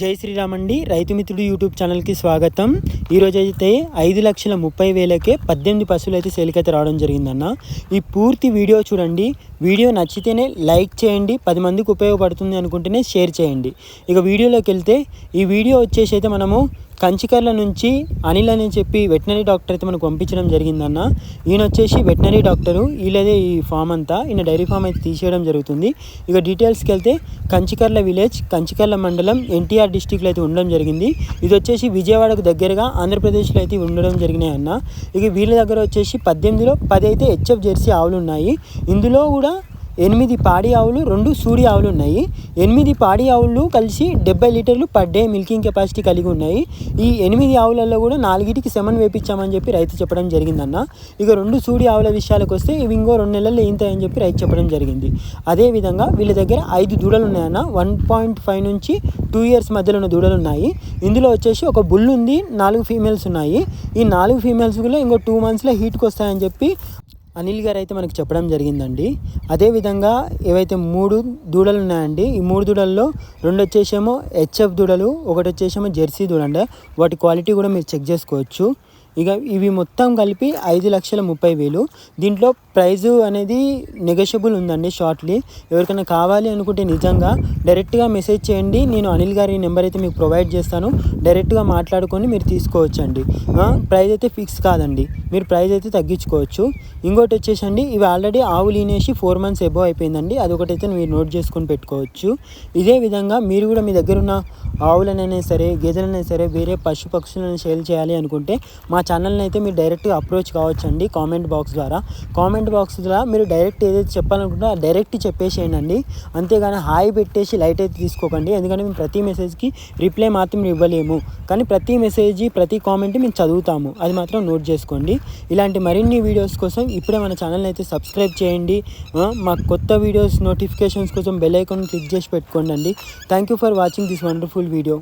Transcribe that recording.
జై శ్రీరామ్ అండి రైతు మిత్రుడు యూట్యూబ్ ఛానల్కి స్వాగతం. ఈరోజు అయితే ఐదు లక్షల ముప్పై వేలకే పద్దెనిమిది పశువులు అయితే సేల్కైతే రావడం జరిగిందన్న. ఈ పూర్తి వీడియో చూడండి. వీడియో నచ్చితేనే లైక్ చేయండి. పది మందికి ఉపయోగపడుతుంది అనుకుంటేనే షేర్ చేయండి. ఇక వీడియోలోకి వెళ్తే ఈ వీడియో వచ్చేసి అయితే మనము కంచికర్ల నుంచి అనిల్ అని చెప్పి వెటనరీ డాక్టర్ అయితే మనకు పంపించడం జరిగిందన్న. ఈయన వచ్చేసి వెటనరీ డాక్టరు. వీళ్ళదే ఈ ఫామ్ అంతా. ఈయన డైరీ ఫామ్ అయితే తీసేయడం జరుగుతుంది. ఇక డీటెయిల్స్కి వెళ్తే కంచికర్ల విలేజ్ కంచికర్ల మండలం ఎన్టీఆర్ డిస్టిక్లో అయితే ఉండడం జరిగింది. ఇది వచ్చేసి విజయవాడకు దగ్గరగా ఆంధ్రప్రదేశ్లో అయితే ఉండడం జరిగినాయి అన్న. ఇక వీళ్ళ దగ్గర వచ్చేసి పద్దెనిమిదిలో పది అయితే హెచ్ఎఫ్ జెర్సీ ఆవులు ఉన్నాయి. ఇందులో కూడా ఎనిమిది పాడి ఆవులు రెండు సూడి ఆవులు ఉన్నాయి. ఎనిమిది పాడి ఆవులు కలిసి డెబ్బై లీటర్లు పర్ డే మిల్కింగ్ కెపాసిటీ కలిగి ఉన్నాయి. ఈ ఎనిమిది ఆవులలో కూడా నాలుగిటికి సెమన్ వేపించామని చెప్పి రైతు చెప్పడం జరిగిందన్న. ఇక రెండు సూడి ఆవుల విషయాలకు వస్తే ఇవి ఇంకో రెండు నెలల్లో ఏంతాయని చెప్పి రైతు చెప్పడం జరిగింది. అదేవిధంగా వీళ్ళ దగ్గర ఐదు దూడలు ఉన్నాయన్న. వన్ పాయింట్ ఫైవ్ నుంచి టూ ఇయర్స్ మధ్యలో ఉన్న దూడలు ఉన్నాయి. ఇందులో వచ్చేసి ఒక బుల్ ఉంది నాలుగు ఫీమేల్స్ ఉన్నాయి. ఈ నాలుగు ఫీమేల్స్ కూడా ఇంకో టూ మంత్స్లో హీట్కి వస్తాయని చెప్పి అనిల్ గారు అయితే మనకు చెప్పడం జరిగిందండి. అదేవిధంగా ఏవైతే మూడు దూడలు ఉన్నాయండి ఈ మూడు దూడల్లో రెండు వచ్చేసేమో హెచ్ఎఫ్ దూడలు ఒకటి వచ్చేసేమో జెర్సీ దూడ వాటి క్వాలిటీ కూడా మీరు చెక్ చేసుకోవచ్చు. ఇక ఇవి మొత్తం కలిపి ఐదు లక్షల ముప్పై వేలు. దీంట్లో ప్రైజు అనేది నెగోషియబుల్ ఉందండి షార్ట్లీ ఎవరికైనా కావాలి అనుకుంటే నిజంగా డైరెక్ట్గా మెసేజ్ చేయండి. నేను అనిల్ గారి నెంబర్ అయితే మీకు ప్రొవైడ్ చేస్తాను. డైరెక్ట్గా మాట్లాడుకొని మీరు తీసుకోవచ్చండి. ప్రైస్ అయితే ఫిక్స్ కాదండి. మీరు ప్రైస్ అయితే తగ్గించుకోవచ్చు. ఇంకోటి వచ్చేసండి ఇవి ఆల్రెడీ ఆవులు లీనేసి ఫోర్ మంత్స్ ఎబో అయిపోయిందండి. అదొకటైతే మీరు నోట్ చేసుకొని పెట్టుకోవచ్చు. ఇదే విధంగా మీరు కూడా మీ దగ్గర ఉన్న ఆవులనైనా సరే గేదెలైనా సరే వేరే పశు పక్షులను సేల్ చేయాలి అనుకుంటే మా ఛానల్ని అయితే మీరు డైరెక్ట్గా అప్రోచ్ కావచ్చండి కామెంట్ బాక్స్ ద్వారా. కామెంట్ బాక్స్ ద్వారా మీరు డైరెక్ట్ ఏదైతే చెప్పాలనుకుంటే డైరెక్ట్ చెప్పేసేయండి. అంతేగాని హాయ్ పెట్టేసి లైట్ అయితే తీసుకోకండి. ఎందుకంటే మేము ప్రతి మెసేజ్కి రిప్లై మాత్రం ఇవ్వలేము. కానీ ప్రతి మెసేజ్ ప్రతి కామెంట్ మేము చదువుతాము. అది మాత్రం నోట్ చేసుకోండి. ఇలాంటి మరిన్ని వీడియోస్ కోసం ఇప్పుడే మన ఛానల్ని అయితే సబ్స్క్రైబ్ చేయండి. మా కొత్త వీడియోస్ నోటిఫికేషన్స్ కోసం బెల్ ఐకాన్ క్లిక్ చేసి పెట్టుకోండి thank you for watching this wonderful video.